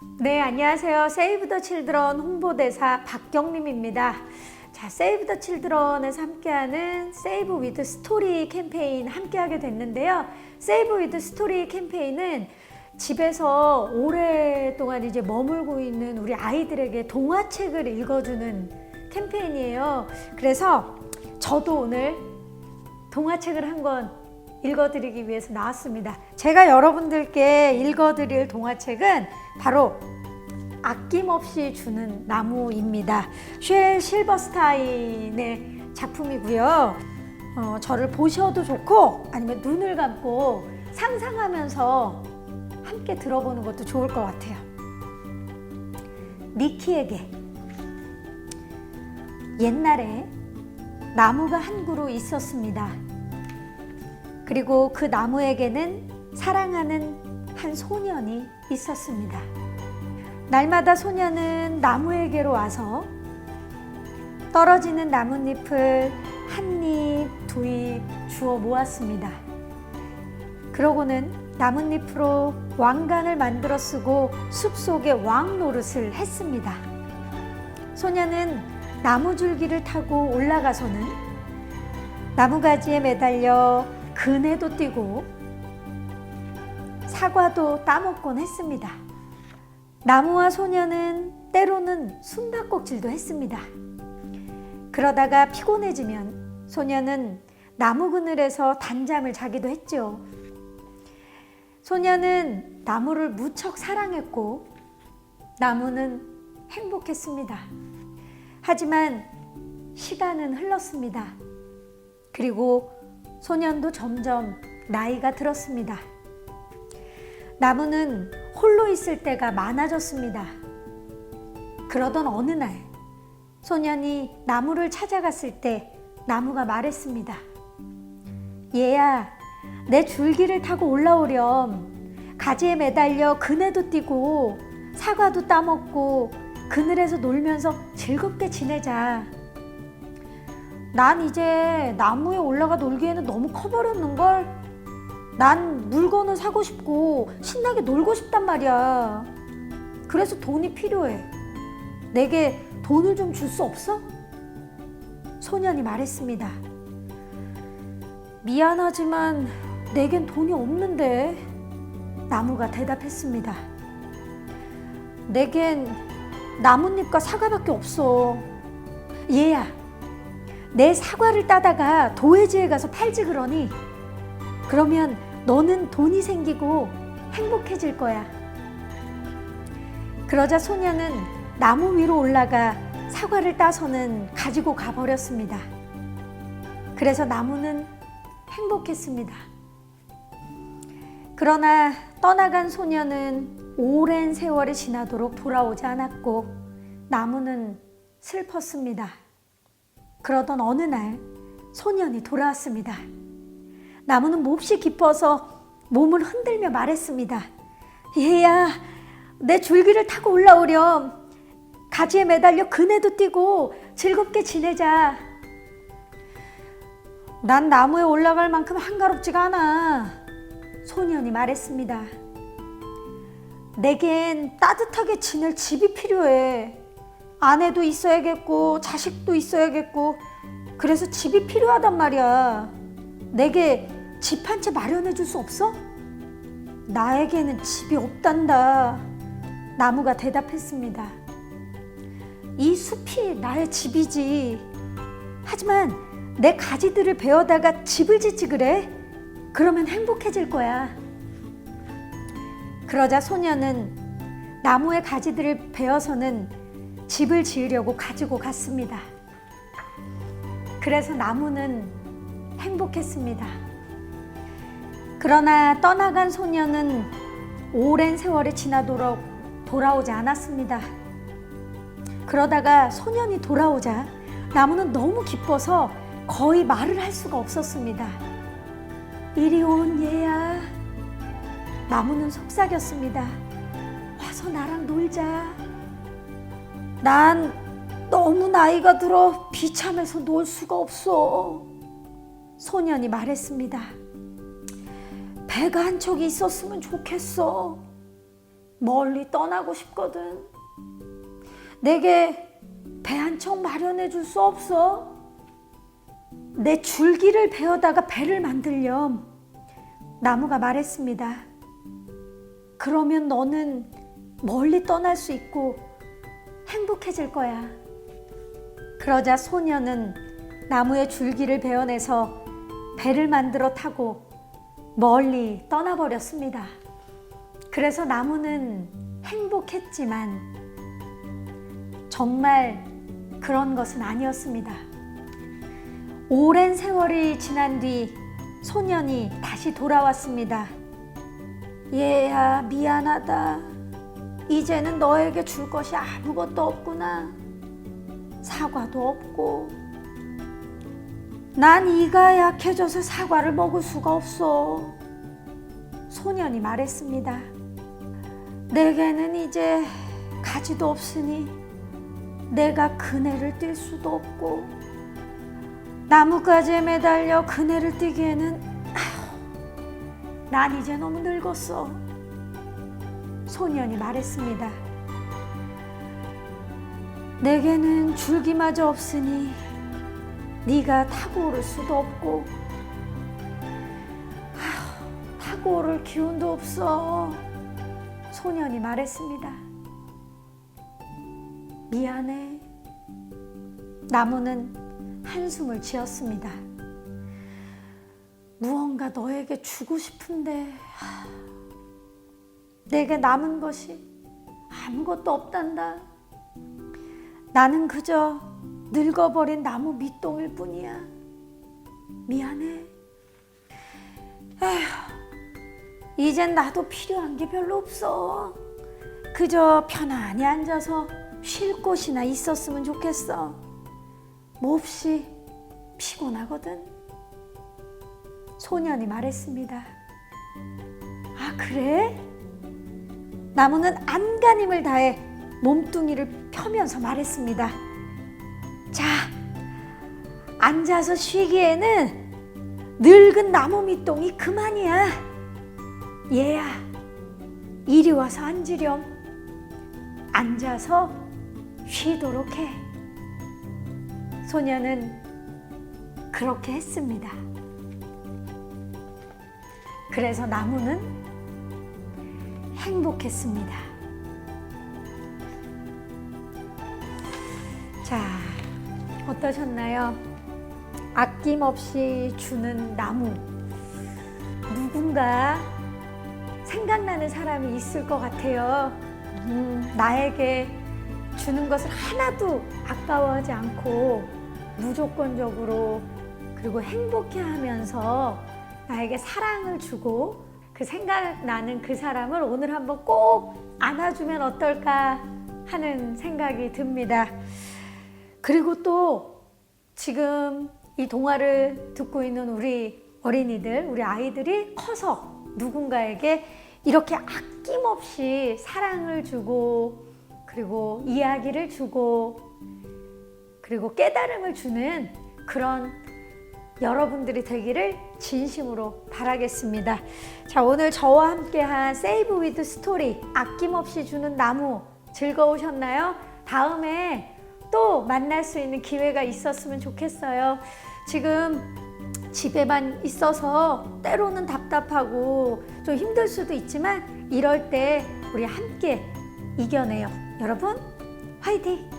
네, 안녕하세요. 세이브 더 칠드런 홍보대사 박경림입니다. 자, 세이브 더 칠드런에서 함께하는 세이브 위드 스토리 캠페인 함께하게 됐는데요. 세이브 위드 스토리 캠페인은 집에서 오랫동안 이제 머물고 있는 우리 아이들에게 동화책을 읽어주는 캠페인이에요. 그래서 저도 오늘 동화책을 한권 읽어드리기 위해서 나왔습니다. 제가 여러분들께 읽어드릴 동화책은 바로 아낌없이 주는 나무입니다. 쉘 실버스타인의 작품이고요. 어, 저를 보셔도 좋고 아니면 눈을 감고 상상하면서 함께 들어보는 것도 좋을 것 같아요. 미키에게 옛날에 나무가 한 그루 있었습니다. 그리고 그 나무에게는 사랑하는 한 소년이 있었습니다. 날마다 소년은 나무에게로 와서 떨어지는 나뭇잎을 한 입, 두입 주워 모았습니다. 그러고는 나뭇잎으로 왕관을 만들어 쓰고 숲속에 왕 노릇을 했습니다. 소년은 나무줄기를 타고 올라가서는 나무가지에 매달려 그네도 뛰고 사과도 따먹곤 했습니다. 나무와 소년은 때로는 숨바꼭질도 했습니다. 그러다가 피곤해지면 소년은 나무 그늘에서 단잠을 자기도 했죠. 소년은 나무를 무척 사랑했고 나무는 행복했습니다. 하지만 시간은 흘렀습니다. 그리고 소년도 점점 나이가 들었습니다. 나무는 홀로 있을 때가 많아졌습니다. 그러던 어느 날, 소년이 나무를 찾아갔을 때 나무가 말했습니다. 얘야, 내 줄기를 타고 올라오렴. 가지에 매달려 그네도 뛰고 사과도 따먹고 그늘에서 놀면서 즐겁게 지내자. 난 이제 나무에 올라가 놀기에는 너무 커버렸는걸? 난 물건을 사고 싶고 신나게 놀고 싶단 말이야. 그래서 돈이 필요해. 내게 돈을 좀 줄 수 없어? 소년이 말했습니다. 미안하지만 내겐 돈이 없는데. 나무가 대답했습니다. 내겐 나뭇잎과 사과밖에 없어. 얘야, 내 사과를 따다가 도해지에 가서 팔지 그러니 그러면 너는 돈이 생기고 행복해질 거야. 그러자 소녀는 나무 위로 올라가 사과를 따서는 가지고 가버렸습니다. 그래서 나무는 행복했습니다. 그러나 떠나간 소녀는 오랜 세월이 지나도록 돌아오지 않았고 나무는 슬펐습니다. 그러던 어느 날 소년이 돌아왔습니다. 나무는 몹시 기뻐서 몸을 흔들며 말했습니다. 얘야, 내 줄기를 타고 올라오렴. 가지에 매달려 그네도 뛰고 즐겁게 지내자. 난 나무에 올라갈 만큼 한가롭지가 않아. 소년이 말했습니다. 내겐 따뜻하게 지낼 집이 필요해. 아내도 있어야겠고, 자식도 있어야겠고, 그래서 집이 필요하단 말이야. 내게 집 한 채 마련해 줄 수 없어? 나에게는 집이 없단다. 나무가 대답했습니다. 이 숲이 나의 집이지. 하지만 내 가지들을 베어다가 집을 짓지 그래? 그러면 행복해질 거야. 그러자 소녀는 나무의 가지들을 베어서는 집을 지으려고 가지고 갔습니다. 그래서 나무는 행복했습니다. 그러나 떠나간 소녀는 오랜 세월이 지나도록 돌아오지 않았습니다. 그러다가 소년이 돌아오자 나무는 너무 기뻐서 거의 말을 할 수가 없었습니다. 이리 온 얘야. 나무는 속삭였습니다. 와서 나랑 놀자. 난 너무 나이가 들어 비참해서 놀 수가 없어. 소년이 말했습니다. 배가 한 척이 있었으면 좋겠어. 멀리 떠나고 싶거든. 내게 배 한 척 마련해 줄 수 없어? 내 줄기를 베어다가 배를 만들렴. 나무가 말했습니다. 그러면 너는 멀리 떠날 수 있고 행복해질 거야. 그러자 소녀는 나무의 줄기를 베어내서 배를 만들어 타고 멀리 떠나버렸습니다. 그래서 나무는 행복했지만 정말 그런 것은 아니었습니다. 오랜 세월이 지난 뒤 소년이 다시 돌아왔습니다. 얘야, 미안하다. 이제는 너에게 줄 것이 아무것도 없구나. 사과도 없고. 난 이가 약해져서 사과를 먹을 수가 없어. 소년이 말했습니다. 내게는 이제 가지도 없으니 내가 그네를 뛸 수도 없고 나뭇가지에 매달려 그네를 뛰기에는 아휴, 난 이제 너무 늙었어. 소년이 말했습니다. 내게는 줄기마저 없으니 네가 타고 오를 수도 없고 아휴, 타고 오를 기운도 없어. 소년이 말했습니다. 미안해. 나무는 한숨을 지었습니다. 무언가 너에게 주고 싶은데 하, 내게 남은 것이 아무것도 없단다. 나는 그저 늙어버린 나무 밑동일 뿐이야. 미안해. 에휴, 이젠 나도 필요한 게 별로 없어. 그저 편안히 앉아서 쉴 곳이나 있었으면 좋겠어. 몹시 피곤하거든. 소년이 말했습니다. 아, 그래? 나무는 안간힘을 다해 몸뚱이를 펴면서 말했습니다. 자, 앉아서 쉬기에는 늙은 나무 밑동이 그만이야. 얘야, 이리 와서 앉으렴. 앉아서 쉬도록 해. 소녀는 그렇게 했습니다. 그래서 나무는 행복했습니다. 자, 어떠셨나요? 아낌없이 주는 나무. 누군가 생각나는 사람이 있을 것 같아요. 음, 나에게 주는 것을 하나도 아까워하지 않고 무조건적으로 그리고 행복해 하면서 나에게 사랑을 주고 그 생각나는 그 사람을 오늘 한번 꼭 안아주면 어떨까 하는 생각이 듭니다. 그리고 또 지금 이 동화를 듣고 있는 우리 어린이들, 우리 아이들이 커서 누군가에게 이렇게 아낌없이 사랑을 주고 그리고 이야기를 주고 그리고 깨달음을 주는 그런 여러분들이 되기를 진심으로 바라겠습니다. 자, 오늘 저와 함께한 세이브 위드 스토리 아낌없이 주는 나무 즐거우셨나요? 다음에 또 만날 수 있는 기회가 있었으면 좋겠어요. 지금 집에만 있어서 때로는 답답하고 좀 힘들 수도 있지만 이럴 때 우리 함께 이겨내요. 여러분, 화이팅!